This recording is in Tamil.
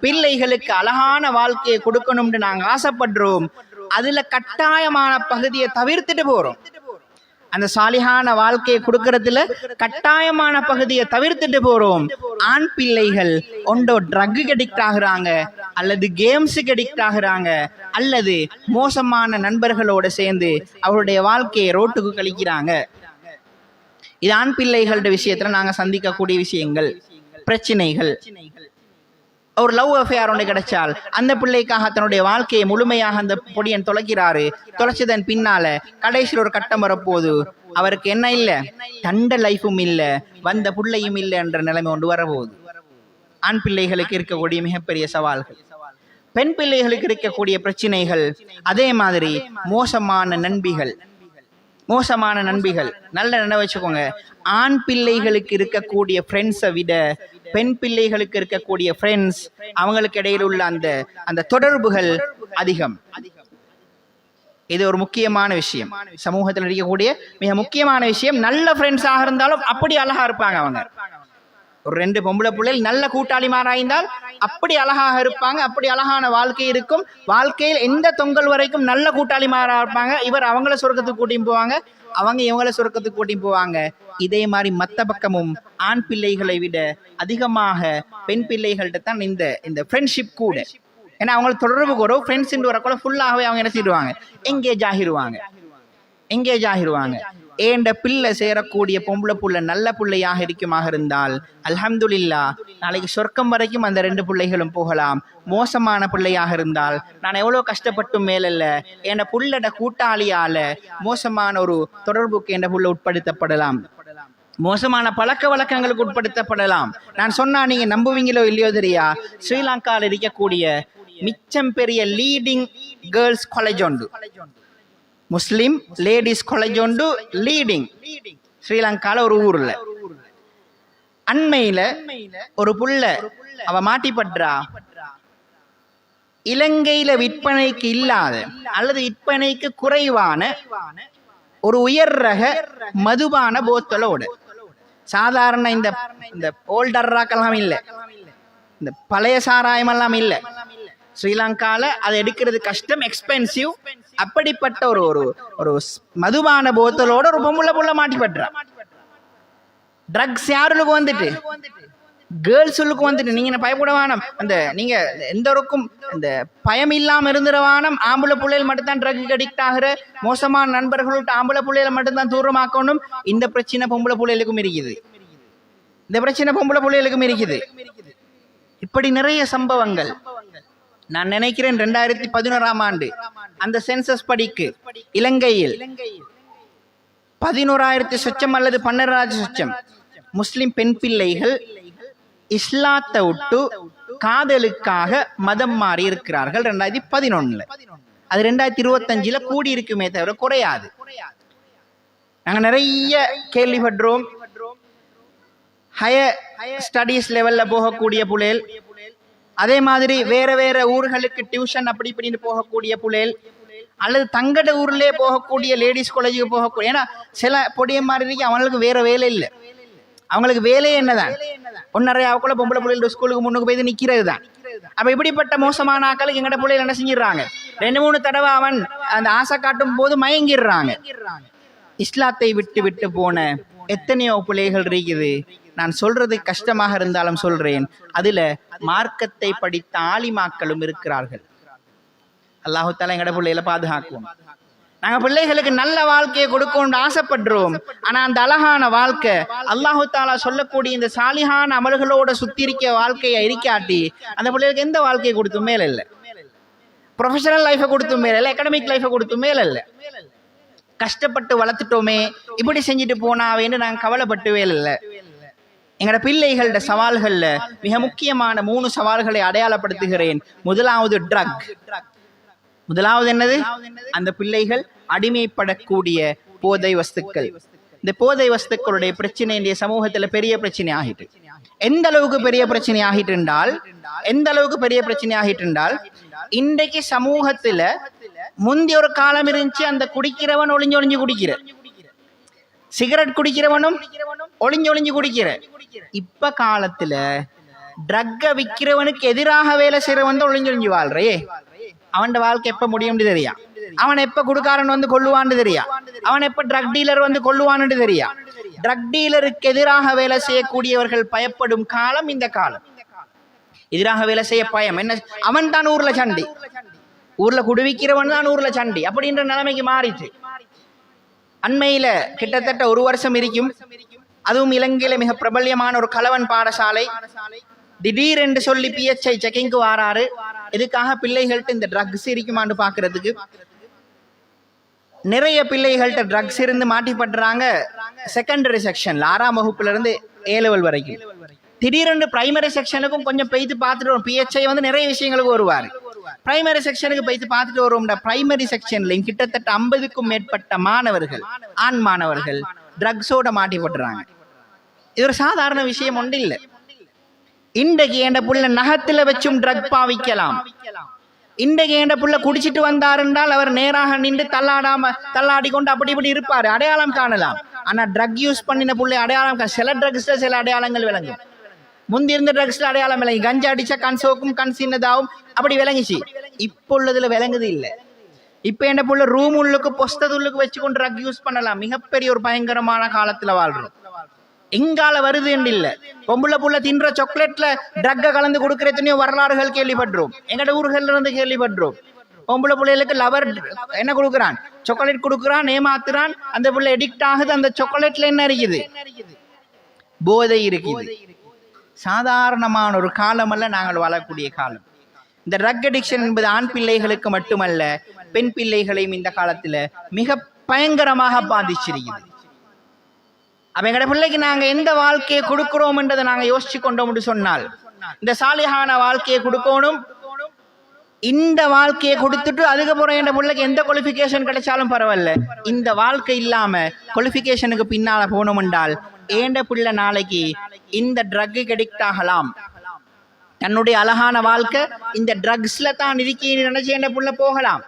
பிள்ளைகளுக்கு அழகான வாழ்க்கையை கொடுக்கணும்னு நாங்க ஆசைப்படுறோம். அதுல கட்டாயமான பகுதியை தவிர்த்துட்டு போறோம். அந்த சாலிகான வாழ்க்கையை கொடுக்கறதுல கட்டாயமான பகுதியை தவிர்த்துட்டு போறோம். ஆண் பிள்ளைகள் ஒன்றோ ட்ரக்கு அடிக்ட் ஆகுறாங்க அல்லது கேம்ஸுக்கு அடிக்ட் ஆகுறாங்க அல்லது மோசமான நண்பர்களோட சேர்ந்து அவருடைய வாழ்க்கையை ரோட்டுக்கு கழிக்கிறாங்க. இது ஆண் பிள்ளைகளோட விஷயத்துல நாங்க சந்திக்கக்கூடிய விஷயங்கள் பிரச்சனைகள். ஒரு லவ் அஃபேர் ஒன்று கிடைச்சால் அந்த பிள்ளைக்காக தன்னுடைய வாழ்க்கையை முழுமையாக அந்த பொடியன் தொலைக்கிறாரு தொலைச்சதன் பின்னால கடைசியில் ஒரு கட்டம் வரப்போது அவருக்கு என்ன இல்லை? தண்ட லைஃபும் இல்லை. வந்த பிள்ளையும் இல்லை என்ற நிலைமை ஒன்று வரப்போகுது. ஆண் பிள்ளைகளுக்கு இருக்கக்கூடிய மிகப்பெரிய சவால்கள். பெண் பிள்ளைகளுக்கு இருக்கக்கூடிய பிரச்சனைகள். அதே மாதிரி மோசமான நண்பிகள். மோசமான நண்பிகள். நல்ல நினைவு வச்சுக்கோங்க. ஆண் பிள்ளைகளுக்கு இருக்கக்கூடிய ஃப்ரெண்ட்ஸை விட பெண் பிள்ளைகளுக்கு இருக்கக்கூடிய ஃப்ரெண்ட்ஸ் அவங்களுக்கு இடையில் உள்ள அந்த அந்த தொடர்புகள் அதிகம். இது ஒரு முக்கியமான விஷயம். சமூகத்தில் இருக்கக்கூடிய மிக முக்கியமான விஷயம். நல்ல ஃப்ரெண்ட்ஸாக இருந்தாலும் அப்படி அழகா இருப்பாங்க அவங்க. ஒரு ரெண்டு பொம்பளை பிள்ளைகள் நல்ல கூட்டாளி மாறாய்ந்தால் அப்படி அழகாக இருப்பாங்க அப்படி அழகான வாழ்க்கை இருக்கும். வாழ்க்கையில் எந்த தொங்கல் வரைக்கும் நல்ல கூட்டாளிமாரா இருப்பாங்க இவர் அவங்கள சொர்க்கத்துக்கு கூட்டியும் போவாங்க அவங்க இவங்கள சொர்க்கத்துக்கு கூட்டியும் போவாங்க. இதே மாதிரி மற்ற பக்கமும் ஆண் பிள்ளைகளை விட அதிகமாக பெண் பிள்ளைகள்கிட்ட தான் இந்த இந்த ஃப்ரெண்ட்ஷிப் கூட. ஏன்னா அவங்களுக்கு தொடர்பு கூட ஃப்ரெண்ட்ஸ் வரக்குள்ள ஃபுல்லாகவே அவங்க என்ன செய்வாங்க எங்கேஜ் ஆகிருவாங்க. எங்கேஜ் ஆகிருவாங்க. ஏண்ட பிள்ளை சேரக்கூடிய பொம்பளை புள்ள நல்ல பிள்ளையாக இருக்குமாக இருந்தால் அல்ஹம்துலில்லா நாளைக்கு சொர்க்கம் வரைக்கும் அந்த ரெண்டு பிள்ளைகளும் போகலாம். மோசமான பிள்ளையாக இருந்தால் நான் எவ்வளோ கஷ்டப்பட்டும் மேலல்ல என் புள்ளட கூட்டாளியால மோசமான ஒரு தொடர்புக்கு என் புள்ள உட்படுத்தப்படலாம். மோசமான பழக்க வழக்கங்களுக்கு உட்படுத்தப்படலாம். நான் சொன்னா நீங்க நம்புவீங்களோ இல்லையோ தெரியா? ஸ்ரீலங்காவில் இருக்கக்கூடிய மிச்சம் பெரிய லீடிங் கேர்ள்ஸ் காலேஜ் உண்டு. முஸ்லீம் லேடிஸ் காலேஜ் ஒன்று லீடிங் ஸ்ரீலங்காவில் ஒரு ஊரில். அண்மையில் ஒரு புள்ள அவ மாட்டிப்பட்றா. இலங்கையில விற்பனைக்கு இல்லாத அல்லது விற்பனைக்கு குறைவான ஒரு உயர் ரக மதுபான போத்தலோடு. சாதாரண இந்த இந்த ஓல்டர் இல்லை. இந்த பழைய சாராயம் எல்லாம் ஸ்ரீலங்காவில் அதை எடுக்கிறது கஷ்டம் எக்ஸ்பென்சிவ் அப்படிப்பட்ட ஒரு ஒரு ஒரு மதுபான போத்தலோட ஒரு பொம்புள்ள புள்ள மாட்டிப்பட்டுறா ட்ரக்ஸ் யாருக்கு வந்துட்டு? கேர்ள்ஸுக்கு வந்துட்டு. நீங்க என்ன பயப்பட வேணாம். அந்த நீங்க எந்த ஒருக்கும் இந்த பயம் இல்லாம இருந்துட வானம் ஆம்பளை பிள்ளைகள் மட்டும்தான் ட்ரக் அடிக்ட் ஆகிற மோசமான நண்பர்களோட ஆம்பளை பிள்ளைகளை மட்டும்தான் தூரமாக்கணும். இந்த பிரச்சனை பொம்பளை பிள்ளைகளுக்கும் இருக்குது. இந்த பிரச்சனை பொம்பளை பிள்ளைகளுக்கும் இருக்குது. இப்படி நிறைய சம்பவங்கள். நான் நினைக்கிறேன் ரெண்டாயிரத்தி பதினோராம் ஆண்டு. அந்த சென்சஸ் படிக்கு. இலங்கையில் பதினோராயிரத்தி சொச்சம் அல்லது பன்னிரண்டாயிரத்தி சொச்சம். முஸ்லிம் பெண் பிள்ளைகள் இஸ்லாத்தை விட்டு காதலுக்காக மதம் மாறி இருக்கிறார்கள். ரெண்டாயிரத்தி பதினொன்னுல. அது ரெண்டாயிரத்தி இருபத்தஞ்சுல கூடி இருக்குமே தவிர குறையாது. நாங்க நிறைய கேள்விப்படுறோம் ஹையர் ஸ்டடீஸ் லெவல்ல போகக்கூடிய புலையல் அதே மாதிரி வேற வேற ஊர்களுக்கு டியூஷன் அப்படி இப்படின்னு போகக்கூடிய புள்ளைகள் அல்லது தங்கட ஊர்லயே போகக்கூடிய லேடிஸ் காலேஜுக்கு போகக்கூடிய ஏன்னா சில பொடிய மாதிரி அவங்களுக்கு வேற வேலை இல்லை. அவங்களுக்கு வேலையே என்னதான்? ஒன்னரை அவக்குள்ள பொம்பளை பிள்ளைகள் ஸ்கூலுக்கு முன்னுக்கு போய் நிக்கிறது தான் அப்ப இப்படிப்பட்ட மோசமான ஆக்களுக்கு எங்கட பிள்ளைகள் என்ன செஞ்சிடறாங்க? ரெண்டு மூணு தடவை அவன் அந்த ஆசை காட்டும் போது மயங்கிடுறாங்க. இஸ்லாத்தை விட்டு விட்டு போன எத்தனையோ பிள்ளைகள் இருக்குது. நான் சொல்றது கஷ்டமாக இருந்தாலும் சொல்றேன். அதுல மார்க்கத்தை படித்த ஆலிமாக்களும் இருக்கிறார்கள். அல்லாஹு தாலா எங்கட பிள்ளைகளை பாதுகாக்குவோம் நாங்க பிள்ளைகளுக்கு நல்ல வாழ்க்கையை கொடுக்கணும்னு ஆசைப்படுறோம். ஆனா அந்த அழகான வாழ்க்கை அல்லாஹு தாலா சொல்லக்கூடிய இந்த சாலிகான அமல்களோட சுத்தி இருக்க வாழ்க்கையை இருக்காட்டி அந்த பிள்ளைகளுக்கு எந்த வாழ்க்கையை கொடுத்தும் மேல இல்ல ப்ரொஃபஷனல் லைஃபை கொடுத்தும் மேல இல்ல அகடமிக் லைஃபை கொடுத்தும் மேல இல்ல கஷ்டப்பட்டு வளர்த்துட்டோமே. இப்படி செஞ்சுட்டு போனாவேன்னு நான் கவலைப்பட்டுவே இல்லை எங்களோட பிள்ளைகளோட சவால்கள்ல மிக முக்கியமான மூணு சவால்களை அடையாளப்படுத்துகிறேன். முதலாவது ட்ரக் முதலாவது என்னது? அந்த பிள்ளைகள் அடிமைப்படக்கூடிய போதை வஸ்துக்கள். இந்த போதை வஸ்துக்களுடைய பிரச்சனை இந்திய சமூகத்துல பெரிய பிரச்சனை ஆகிட்டு. எந்த அளவுக்கு பெரிய பிரச்சனை ஆகிட்டு இருந்தால் எந்த அளவுக்கு பெரிய பிரச்சனை ஆகிட்டு இருந்தால் இன்றைக்கு சமூகத்துல முந்தி ஒரு காலம் இருந்துச்சு அந்த குடிக்கிறவன் ஒளிஞ்சு ஒளிஞ்சு குடிக்கிற சிகரெட் குடிக்கிறவனும் ஒளிஞ்சு ஒளிஞ்சு குடிக்கிற. இப்ப காலத்துல ட்ரக்கை விற்கிறவனுக்கு எதிராக வேலை செய்யறவன் வந்து ஒளிஞ்சொழிஞ்சு வாழ்றே அவன் வாழ்க்கை எப்ப முடியும்னு தெரியா? அவன் எப்ப குடுக்காரன் வந்து கொள்ளுவான்னு தெரியா? அவன் எப்ப ட்ரக் டீலர் வந்து கொள்ளுவான்னு தெரியா? ட்ரக் டீலருக்கு எதிராக வேலை செய்யக்கூடியவர்கள் பயப்படும் காலம் இந்த காலம். எதிராக வேலை செய்ய பயம். என்ன? அவன் தான் ஊர்ல சண்டி. ஊர்ல குடுவிக்கிறவன் தான் ஊர்ல சண்டி. அப்படின்ற நிலைமைக்கு மாறிச்சு அண்மையில் கிட்டத்தட்ட ஒரு வருஷம் இருக்கும். அதுவும் இலங்கையில் மிக பிரபல்யமான ஒரு கலவன் பாடசாலை. திடீரென்று சொல்லி பிஎச்ஐ செக்கிங்க்கு வாராரு. இதுக்காக பிள்ளைகள்ட்ட இந்த ட்ரக்ஸ் இருக்குமான்னு பாக்குறதுக்கு. நிறைய பிள்ளைகள்ட்ட ட்ரக்ஸ் இருந்து மாட்டிப்படுறாங்க செகண்டரி செக்ஷன்ல ஆறாம் வகுப்புல இருந்து ஏ லெவல் வரைக்கும். திடீரென்று பிரைமரி செக்ஷனுக்கும் கொஞ்சம் பெய்து பார்த்துட்டு வரும். பிஹெச்ஐ வந்து நிறைய விஷயங்களுக்கு வருவார். பிரைமரி செக்ஷனுக்கு போயிட்டு பார்த்துட்டு வருவோம்டா. பிரைமரி செக்ஷன்லையும் கிட்டத்தட்ட ஐம்பதுக்கும் மேற்பட்ட மாணவர்கள் ஆண் மாணவர்கள் ட்ரக்ஸோட மாட்டிப்பட்டுறாங்க இது ஒரு சாதாரண விஷயம் ஒன்று இல்லை. இன்றைக்கு என்ற புள்ள நகத்துல வச்சும் ட்ரக் பாவிக்கலாம். இன்றைக்கு என்ற புள்ள குடிச்சிட்டு வந்தார் என்றால் அவர் நேராக நின்று தள்ளாடாம தள்ளாடி கொண்டு அப்படி இப்படி இருப்பார். அடையாளம் காணலாம். ஆனா ட்ரக் யூஸ் பண்ணின புள்ளை அடையாளம் கா- சில ட்ரக்ஸ்ல சில அடையாளங்கள் விளங்கும். முந்தி இருந்த ட்ரக்ஸ்ல அடையாளம் விளங்கி கஞ்சா அடிச்சா கண் சோக்கும் கண் சின்னதாகவும் அப்படி விளங்கிச்சு. இப்போ உள்ளதில் விளங்குது இல்லை. இப்ப என்ன போல ரூம் உள்ளுக்கு பொஸ்ததுள்ளுக்கு வச்சு கொண்டு ட்ரக் யூஸ் பண்ணலாம். மிகப்பெரிய ஒரு பயங்கரமான காலத்துல வாழ்றோம். எங்கால வருது என்று இல்ல. பொம்பளை புள்ள தின்ற சாக்லேட்ல ட்ரக்கை கலந்து கொடுக்குற எத்தனையோ வரலாறுகள் கேள்விப்படுறோம் எங்கட ஊர்கள்ல இருந்து கேள்விப்படுறோம் பொம்பளை பிள்ளைகளுக்கு லவர் என்ன கொடுக்குறான்? சாக்லேட் கொடுக்குறான் ஏமாத்துறான். அந்த புள்ள எடிக்ட் ஆகுது அந்த சாக்லேட்ல என்ன இருக்குது? போதை இருக்குது. சாதாரணமான ஒரு காலம் அல்ல நாங்கள் வாழக்கூடிய காலம். இந்த ட்ரக் அடிக்ஷன் என்பது ஆண் பிள்ளைகளுக்கு மட்டுமல்ல பெண் பிள்ளைகளையும் இந்த காலத்துல மிக பயங்கரமாக பாதிச்சிருக்குது. அப்ப பிள்ளைக்கு நாங்க எந்த வாழ்க்கையை கொடுக்கிறோம் என்றதை நாங்க யோசிச்சு கொண்டோம் சொன்னால் இந்த சாலிகான வாழ்க்கையை கொடுக்கணும். இந்த வாழ்க்கையை கொடுத்துட்டு அதுக்கப்புறம் என் பிள்ளைக்கு எந்த குவாலிஃபிகேஷன் கிடைச்சாலும் பரவாயில்ல. இந்த வாழ்க்கை இல்லாம குவாலிஃபிகேஷனுக்கு பின்னால போனோம் என்றால் ஏண்ட பிள்ளை நாளைக்கு இந்த ட்ரக்கு அடிக்ட் ஆகலாம்? தன்னுடைய அழகான வாழ்க்கை இந்த ட்ரக்ஸ்ல தான் இருக்கி நினைச்சு என்ன புள்ள போகலாம்.